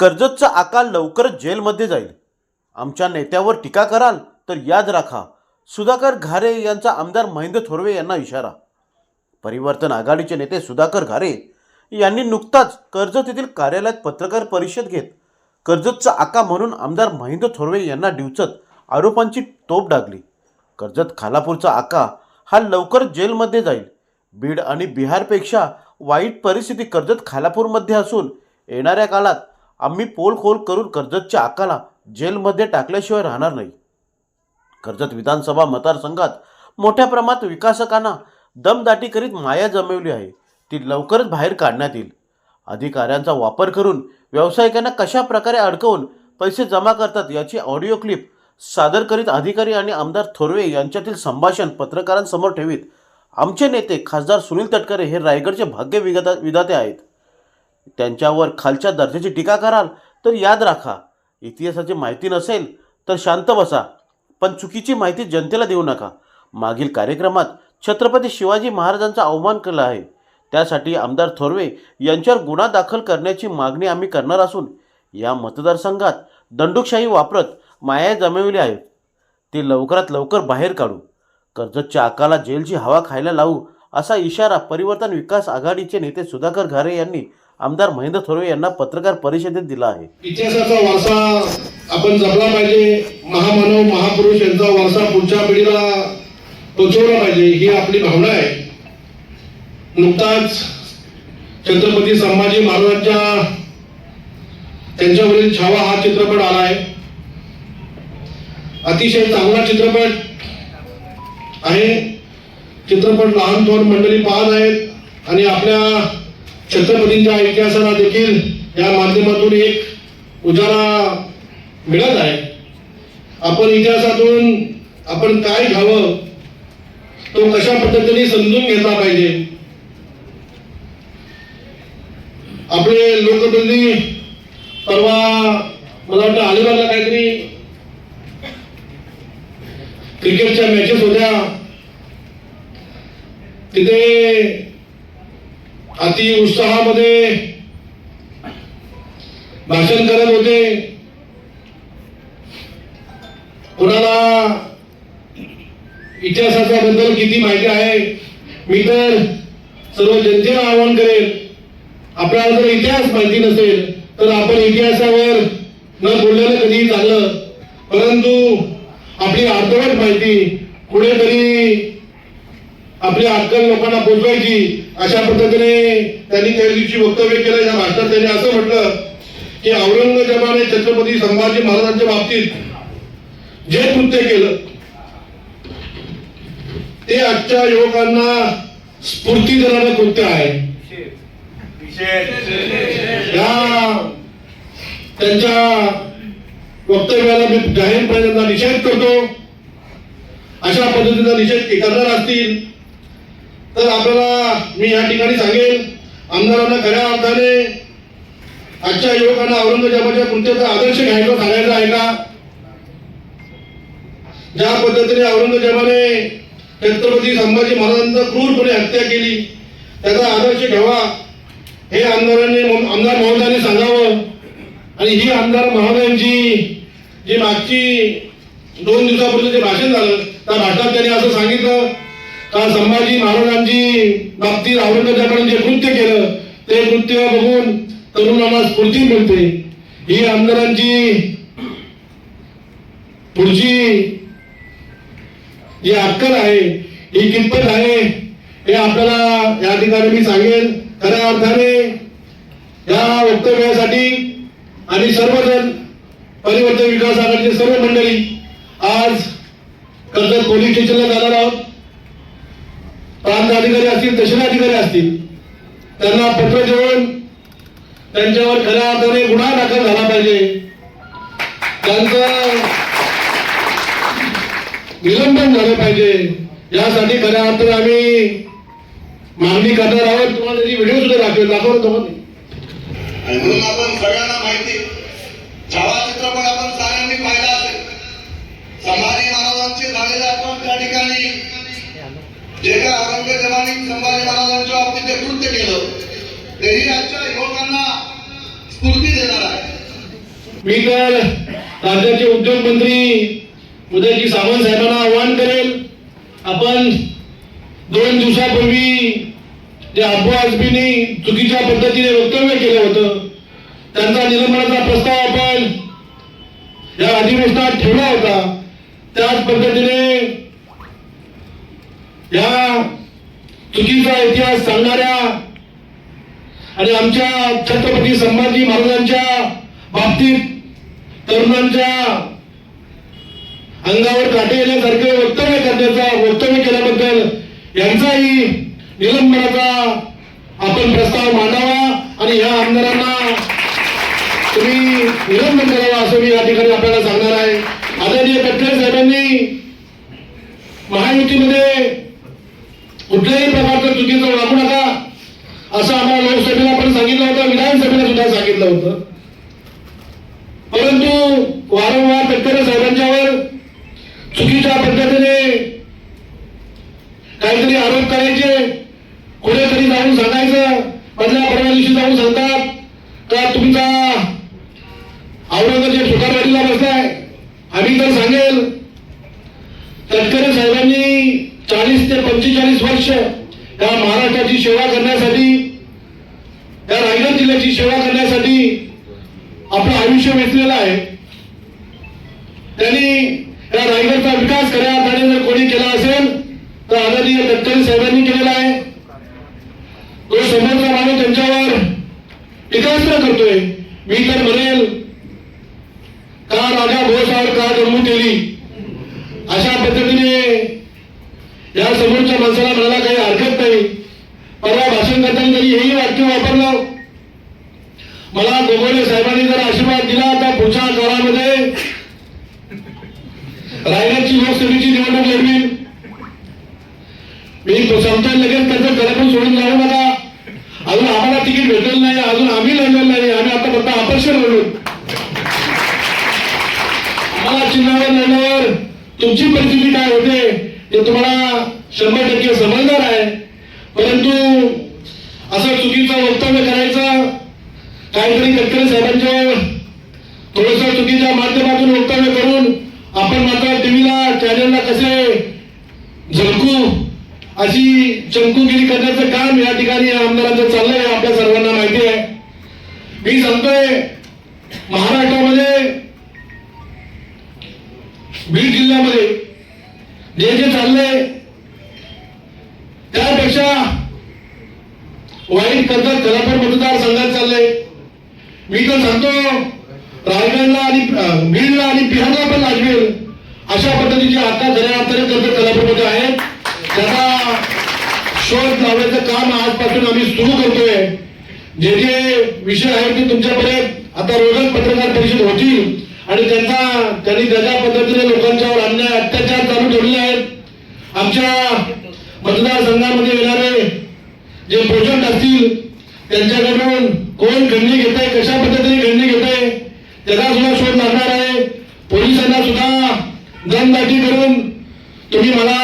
कर्जतचा आकार लवकरच जेलमध्ये जाईल. आमच्या नेत्यावर टीका कराल तर याद राखा सुधाकर घारे यांचा आमदार महेंद्र थोरवे यांना इशारा. परिवर्तन आघाडीचे नेते सुधाकर घारे यांनी नुकताच कर्जत येथील कार्यालयात पत्रकार परिषद घेत कर्जतचा आका म्हणून आमदार महेंद्र थोरवे यांना डिवचत आरोपांची तोप डागली. कर्जत खालापूरचा आका हा लवकर जेलमध्ये जाईल. बीड आणि बिहारपेक्षा वाईट परिस्थिती कर्जत खालापूरमध्ये असून येणाऱ्या काळात आम्ही पोल खोल करून कर्जतच्या आकाला जेलमध्ये टाकल्याशिवाय राहणार नाही. कर्जत विधानसभा मतदारसंघात मोठ्या प्रमाणात विकासकांना दमदाटी करीत माया जमवली आहे. ती लवकरच बाहेर काढण्यात येईल. अधिकाऱ्यांचा वापर करून व्यावसायिकांना कशा प्रकारे अडकवून पैसे जमा करतात याची ऑडिओ क्लिप सादर करीत अधिकारी आणि आमदार थोरवे यांच्यातील संभाषण पत्रकारांसमोर ठेवीत. आमचे नेते खासदार सुनील तटकरे हे रायगडचे भाग्य विधाते आहेत. त्यांच्यावर खालच्या दर्जाची टीका कराल तर याद राखा इतिहासाची माहिती नसेल तर शांत बसा. पण चुकीची माहिती जनतेला देऊ नका. मागील कार्यक्रमात छत्रपती शिवाजी महाराजांचा अवमान केला आहे. त्यासाठी आमदार थोरवे यांच्यावर गुन्हा दाखल करण्याची मागणी आम्ही करणार असून या मतदारसंघात दंडुकशाही वापरत माया जमविली आहे. ते लवकरात लवकर बाहेर काढू. कर्जतच्या आकाला जेलची हवा खायला लावू असा इशारा परिवर्तन विकास आघाडीचे नेते सुधाकर घारे यांनी आमदार महेंद्र थोरवे यांना पत्रकार परिषदेत दिला आहे. इतिहासाचा वारसा आपण जपला पाहिजे. महामानव महापुरुष यांचा वारसा पुढच्या पिढीला पोचवला पाहिजे ही आपली भावना आहे. नुकताच छत्रपती संभाजी महाराजांच्या त्यांच्यावरील छावा हा चित्रपट आला आहे अतिशय चांगला चित्रपट आहे. चित्रपट लहान थोर मंडळी पाहत आहेत आणि आपल्या छत्रपतींच्या इतिहासाला देखील या माध्यमातून एक उजाळा मिळत आहे. आपण इतिहासातून आपण काय घ्यावं तो कशा पद्धतीने समजून घेतला पाहिजे? आपले लोकप्रतिनिधी परवा मला वाटतं अलिबागला काहीतरी क्रिकेटच्या मॅचेस होत्या. तिथे अति उत्साहामध्ये भाषण करत होते. कोणाला इतिहासाच्या बद्दल किती माहिती आहे? मी तर सर्व जनतेला आवाहन करेल आपल्याला जर इतिहास माहिती नसेल तर आपण इतिहासावर न बोललेलं कधी चाललं. परंतु आपली अर्धवट माहिती कुठेतरी आपली अक्कल लोकांना पोचवायची अशा पद्धतीने त्यांनी त्या दिवशी वक्तव्य केलं. या भाषणात त्यांनी असं म्हटलं की औरंगजेबाने छत्रपती संभाजी महाराजांच्या बाबतीत जे कृत्य केलं ते आजच्या युवकांना स्फूर्ती देणारं कृत्य आहे. या त्यांच्या वक्तव्याला मी जाहीरपणे त्यांचा निषेध करतो. अशा पद्धतीचा निषेध करणार असतील तर आपल्याला मी या ठिकाणी सांगेन आमदारांना खऱ्या अर्थाने आजच्या युवकांना औरंगजेबाच्या कृत्याचा आदर्श घ्यायचा सांगायचा आहे का? ज्या पद्धतीने औरंगजेबाने छत्रपती संभाजी महाराजांचा क्रूरपणे हत्या केली त्याचा आदर्श घ्यावा हे आमदारांनी आमदार महोदयांनी सांगावं. आणि ही आमदार महोदयांची जी मागची दोन दिवसापूर्वी जे भाषण झालं त्या भाषणात त्यांनी असं सांगितलं का संभाजी महाराजांची बाबतीत औरंगजेबाने जे कृत्य केलं ते कृत्य बघून तरुणांना स्फूर्ती मिळते. ही आमदारांची पुढची जी अक्कल आहे ही कितपत आहे हे आपल्याला या ठिकाणी मी सांगेन. खऱ्या अर्थाने या वक्तव्यासाठी आणि सर्वजण परिवर्तन विकास आघाडीचे सर्व मंडळी आज कर्जत पोलीस स्टेशनला जाणार आहोत. प्रांत अधिकारी असतील तहसील असतील त्यांना पत्र देऊन त्यांच्यावर खऱ्या अर्थाने गुन्हा दाखल झाला पाहिजे. त्यांचं निलंबन झालं पाहिजे. यासाठी खऱ्या अर्थाने आम्ही मागणी करणार आहोत. तुम्हाला त्याची व्हिडिओ सुद्धा दाखवेल. दाखवतो म्हणून आपण सगळ्यांना माहिती छावा चित्रपट आपण सगळ्यांनी पाहिला असेल. समाधी महाराजांचे झालेले आपण त्या ठिकाणी जे काय औरंगजेबाने संभाजी महाराजांच्या बाबतीत जे कृत्य केलं तेही आजच्या युवकांना स्फूर्ती देणार आहे. मी तर राज्याचे उद्योगमंत्री उदयजी सावंत साहेबांना आवाहन करेल आपण दोन दिवसापूर्वी जे अब्बू आजमींनी चुकीच्या पद्धतीने वक्तव्य केलं होतं त्यांचा निलंबनाचा प्रस्ताव आपण या अधिवेशनात ठेवला होता त्याच पद्धतीने या चुकीचा इतिहास सांगणाऱ्या आणि आमच्या छत्रपती संभाजी महाराजांच्या बाबतीत तरुणांच्या अंगावर काटे येण्यासारखे वक्तव्य करण्याचा वक्तव्य केल्याबद्दल यांचाही निलंबनाचा आपण प्रस्ताव मांडावा आणि या आमदारांना तुम्ही निलंबन करावा असं मी या ठिकाणी आपल्याला सांगणार आहे. आदरणीय गडकरी साहेबांनी महायुतीमध्ये कुठल्याही प्रकारचं चुकीचं वागू नका. असं आम्हाला लोकसभेला पण सांगितलं होतं विधानसभेला सुद्धा सांगितलं होतं परंतु वारंवार तटकरे साहेबांच्यावर चुकीच्या पद्धतीने काहीतरी आरोप करायचे कुठेतरी जाऊन सांगायचं पहिल्या परवा दिवशी जाऊन सांगतात का तुमचा औरंगजेब सुतारवाडीला बसलाय आम्ही तर सांगेल तटकरे साहेबांनी चाळीस ते पंचेचाळीस वर्ष या महाराष्ट्राची सेवा करण्यासाठी या रायगड जिल्ह्याची सेवा करण्यासाठी आपलं आयुष्य वेचलेलं आहे? त्यांनी या रायगडचा विकास करा त्याने जर कोणी केला असेल तर आदरणीय तटकरे साहेबांनी केलेला आहे. तो समोरचा माणूस त्यांच्यावर टीकास्त्र करतोय. मी तर म्हणेल का राजा भोसावर का जम्मू केली अशा पद्धतीने या समोरच्या माणसाला म्हणायला काही हरकत नाही. परवा भाषण करताना त्यांनी हेही वाक्य वापरलं मला गोगोले साहेबांनी जर आशीर्वाद दिला तर पुढच्या काळामध्ये रायगडची लोकसभेची निवडणूक लढवी मी संपता लगेच त्याचं घरातून सोडून जाऊ नका. अजून आम्हाला तिकीट भेटलेलं नाही अजून आम्ही लढलेलं नाही आम्ही आता फक्त अपक्ष लढलो. आम्हाला चिन्हावर लढल्यावर तुमची परिस्थिती काय होते? ते तुम्हाला शंभर टक्के समजणार आहे. परंतु असं चुकीचं वक्तव्य करायचं काहीतरी गडकरी साहेबांच्या थोडस चुकीच्या माध्यमातून वक्तव्य करून आपण मात्र टीव्हीला चॅनलला कसे झलकू अशी चमकुगिरी करण्याचं काम या ठिकाणी आमदारांचं चाललंय आपल्या सर्वांना माहिती आहे. मी सांगतोय महाराष्ट्रामध्ये बीड जिल्ह्यामध्ये जे जे चाललंय त्यापेक्षा वाईट कर्जत खरापूर मतदारसंघात चाललंय. मी तर सांगतो रायगडला आणि बीडला आणि बिहारला पण लागवेल अशा पद्धतीचे आता खऱ्या अर्थाने कर्जत आहेत त्याचा शोध लावण्याचं काम आजपासून आम्ही सुरू करतोय. जे जे विषय आहेत ते तुमच्याकडे आता रोजच पत्रकार परिषद होतील. आणि त्यांचा त्यांनी त्याच्या पद्धतीने लोकांच्यावर अन्याय अत्याचार चालू ठेवले आहेत. आमच्या मतदारसंघामध्ये येणारे जे प्रोजेक्ट असतील त्यांच्याकडून कोण खंडणी घेत आहे कशा पद्धतीने खंडणी घेत आहे त्याचा सुद्धा शोध लागणार आहे. पोलिसांना सुद्धा दमदाटी करून तुम्ही मला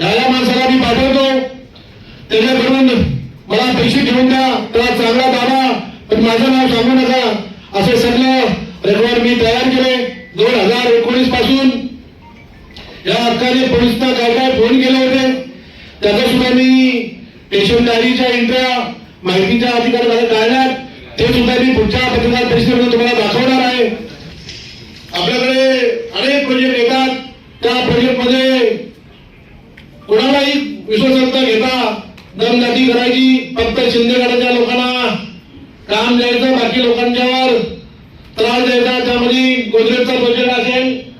या माणसाला मी पाठवतो. त्याच्याकडून मला पैसे घेऊन द्या त्याला चांगला दावा पण माझं नाव सांगू नका असे सगळं रेकॉर्ड मी तयार केले. दोन हजार एकोणीसपासून या हक्काने पोलिसांना काय काय फोन केले होते त्याचा सुद्धा मी पेशंट डायरीच्या एंट्र्या माहितीच्या अधिकार झाल्या काढण्यात ते सुद्धा मी पुढच्या पत्रकार परिषदेमध्ये तुम्हाला दाखवणार आहे. आपल्याकडे अनेक प्रोजेक्ट येतात. त्या प्रोजेक्टमध्ये कोणालाही विश्वासार्हता घेता दमदाटी करायची फक्त शिंदे गडाच्या लोकांना काम द्यायचं बाकी लोकांच्यावर त्रास द्यायचा त्यामध्ये गोदरेजचा प्रोजेक्ट असेल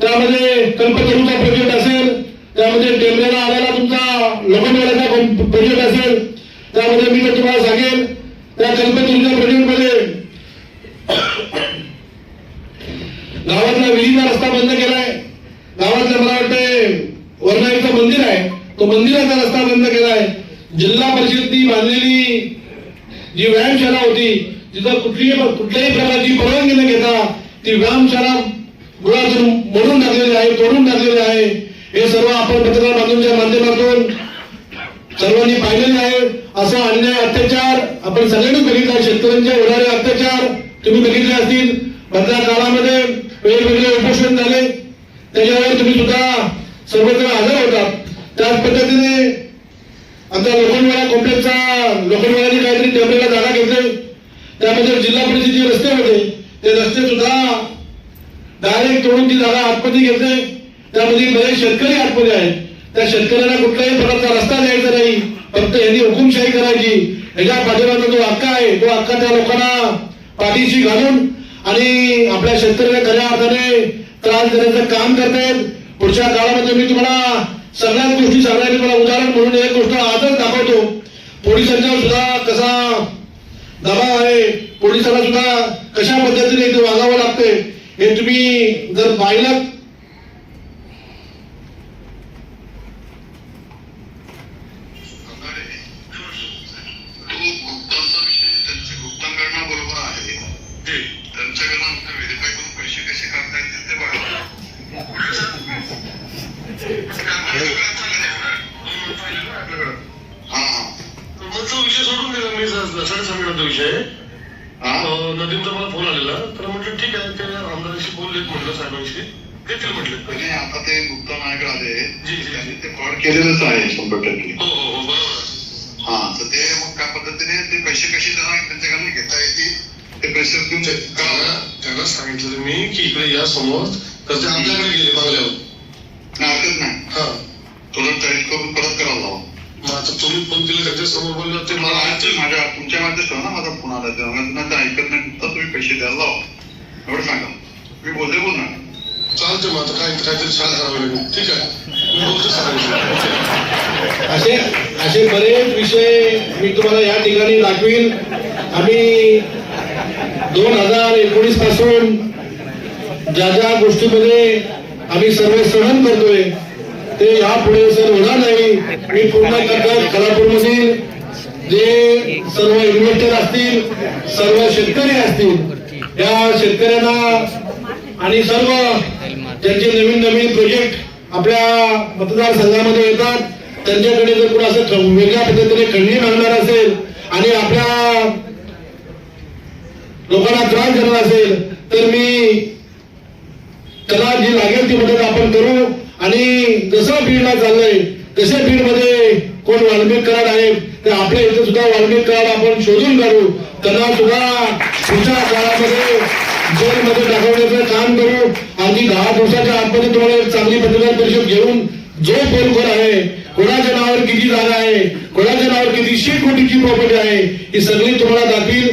त्यामध्ये कल्पतरूचा प्रोजेक्ट असेल त्यामध्ये टेमलेला आलेला तुमचा लोखंडवाड्याचा प्रोजेक्ट असेल त्यामध्ये मी तुम्हाला सांगेन त्या कल्पतरूच्या प्रोजेक्टमध्ये गावातला विहिरीचा रस्ता बंद केलाय. गावातलं मला वाटतंय वर्णाईचं मंदिर आहे. तो मंदिराचा रस्ता बंद केलाय. जिल्हा परिषदनी बांधलेली जी व्यायामशाळा होती तिथं कुठलीही कुठल्याही प्रकारची परवानगी न घेता ती व्यायामशाळा मुळातून मोडून टाकलेली आहे तोडून टाकलेली आहे. हे सर्व आपण पत्रकार बांधूंच्या माध्यमातून सर्वांनी पाहिलेले आहे. असा अन्याय अत्याचार आपण सगळ्यांनी बघितला शेतकऱ्यांच्या होणारे अत्याचार तुम्ही बघितले असतील. मधल्या काळामध्ये वेगवेगळे उपोषण झाले. त्याच्यावर तुम्ही सुद्धा सर्वत्र हजर होतात. त्याच पद्धतीने आमच्या लोखंडवाडा कॉम्प्लेक्सचा लोखंडवाड्याने काहीतरी टेंबरेला जागा घेतली त्यामध्ये जिल्हा परिषदेचे रस्ते होते ते रस्ते सुद्धा डायरेक्ट तोडून ती जागा आतमध्ये घेतले. त्यामध्ये बरेच शेतकरी आतमध्ये आहेत त्या शेतकऱ्यांना कुठल्याही प्रकारचा रस्ता द्यायचा नाही. फक्त यांनी हुकुमशाही करायची. ह्याच्या पाठीमागचा जो हक्क आहे तो हक्का त्या लोकांना पाठीशी घालून आणि आपल्या शेतकऱ्यांना खऱ्या अर्थाने त्रास देण्याचं काम करतायत पुढच्या काळामध्ये मी तुम्हाला सगळ्याच गोष्टी सांगणार मी मला उदाहरण म्हणून एक गोष्ट आजच दाखवतो. पोलिसांचा सुद्धा कसा दबाव आहे. पोलिसाला सुद्धा कशा पद्धतीने इथे वागावं लागते हे तुम्ही जर पाहिलं देतील म्हटलं. म्हणजे आता ते गुप्ता माझ्याकडे आले. त्यांनी ते फ्रॉड केलेलंच आहे शंभर टक्के. हो हो हो बरोबर. हा तर ते मग त्या पद्धतीने ते पैसे कसे त्यांना त्यांच्याकडनं घेता येतील ते पैसे देऊन त्यांना सांगितलं मी की इकडे या समोर तर ते आपल्याकडे गेले बंगल्यावर नाही हरकत नाही. हा. तुला टाईट करून परत करायला लावा आता तुम्ही फोन केले त्यांच्यासमोर बोलले ते मला माझ्या तुमच्या ठेवा ना माझा फोन आला तेव्हा ऐकत नाही तुम्ही पैसे द्यायला लावा. एवढं सांगा मी बोलते बोलणार चालते मग आता काय काहीतरी छान करावं लागेल. ठीक आहे. मी बोलतो असे असे बरेच विषय मी तुम्हाला या ठिकाणी दाखवीन. आम्ही दोन हजार एकोणीसपासून ज्या ज्या गोष्टीमध्ये आम्ही सर्व सहन करतोय ते यापुढे सर होणार नाही. मी पूर्ण करतात कोल्हापूरमधील जे सर्व इन्व्हेस्टर असतील सर्व शेतकरी असतील या शेतकऱ्यांना आणि सर्व ज्यांचे नवीन नवीन प्रोजेक्ट आपल्या मतदारसंघामध्ये येतात. त्यांच्याकडे जर कोण असं वेगळ्या पद्धतीने खंडणी मागणार असेल आणि आपल्या लोकांना त्रास देणार असेल तर मी त्याला जी लागेल ती मदत आपण करू. आणि जसं बीडला चाललंय तसे बीडमध्ये कोण वाल्मिक कराड आहे तर आपल्या इथे सुद्धा वाल्मिक कराड आपण शोधून काढू. त्यांना सुद्धा पुढच्या काळामध्ये जेलमध्ये टाकवण्याचं काम करू. अगदी दहा दिवसाच्या आतमध्ये तुम्हाला चांगली पत्रकार परिषद घेऊन जो फोनखोर आहे कोणाच्या नावावर किती जागा आहे कोणाच्या नावावर किती कोटीची प्रॉपर्टी आहे ही सगळी तुम्हाला दाखवील